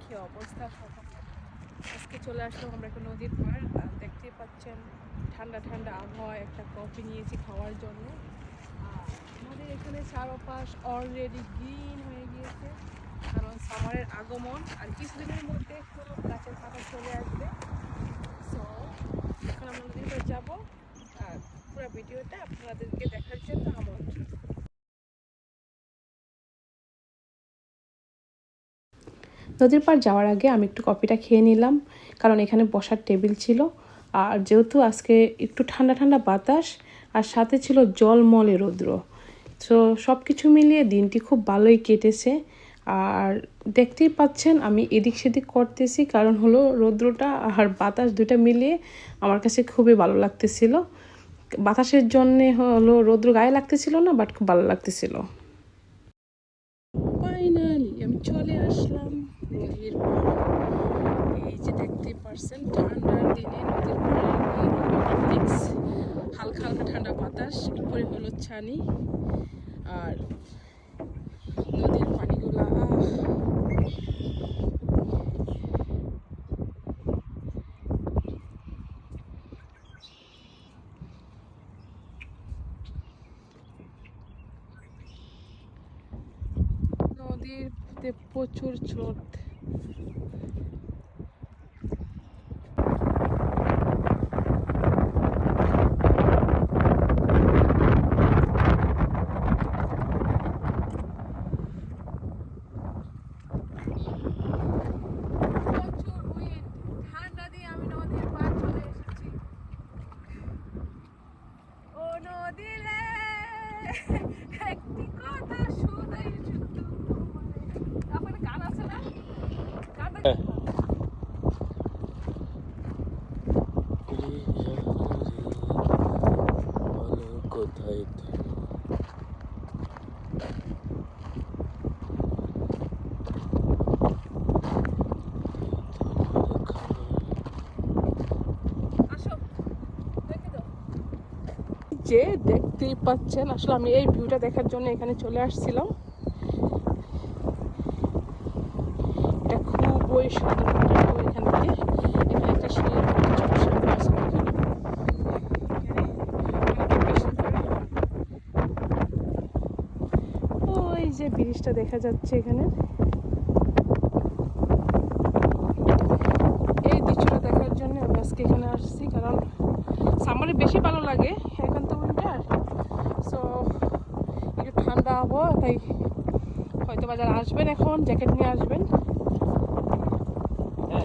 কি অবস্থা আজকে চলে আসলাম আমরা একটা নদীর পার আর দেখতেই পাচ্ছেন, ঠান্ডা ঠান্ডা আবহাওয়া একটা কফি নিয়েছি খাওয়ার জন্য। আমাদের এখানে চারপাশ অলরেডি গ্রিন হয়ে গিয়েছে। কারণ সামারের আগমন আর কিছুদিনের মধ্যে সব গাছের পাতা চলে আসবে। সো এখন আমরা নদীর পাড়ে যাব। আর পুরো ভিডিওটা আপনাদেরকে দেখার জন্য আমন্ত্রণ। নদীর পাড় যাওয়ার আগে আমি একটু কফিটা খেয়ে নিলাম, কারণ এখানে বসার টেবিল ছিল। আর যেহেতু আজকে একটু ঠান্ডা ঠান্ডা বাতাস, আর সাথে ছিল জলমলে রৌদ্র। তো সব কিছু মিলিয়ে দিনটি খুব ভালোই কেটেছে। আর দেখতেই পাচ্ছেন, আমি এদিক সেদিক করতেছি, কারণ হলো রৌদ্রটা আর বাতাস দুটা মিলিয়ে আমার কাছে খুবই ভালো লাগতেছিল। বাতাসের জন্যে হলো রৌদ্র গায়ে লাগতেছিল না বাট খুব ভালো লাগতেছিল ফাইনালি আমি চলে আসলাম নদীর পাড়ে। এই যে দেখতে পারছেন ঠান্ডার দিনে নদীর পাড়ে হালকা হালকা ঠান্ডা বাতাস ছানি আর নদীর পানিগুলা নদীতে প্রচুর স্রোত প্রচুর wind, ঠান্ডা দিয়ে আমি নদীর পাড় চলে এসেছি ও নদী রে একটি কথা শোনাই আপনার গান আছে না? গানটা কোথায় যে দেখতেই পাচ্ছেন, আসলে আমি এই ভিউটা দেখার জন্য এখানে চলে আসছিলাম। এটা খুবই সুন্দর এখান থেকে। এখানে একটা। ওই যে ব্রিজটা দেখা যাচ্ছে এখানে। এই দৃশ্যটা দেখার জন্য আমি আজকে এখানে আসছি, কারণ সামারে বেশি ভালো লাগে। এখন তো উইন্টার সো একটু ঠান্ডা আবহাওয়া তাই হয়তো বাজার আসবেন এখন জ্যাকেট নিয়ে আসবেন। এখন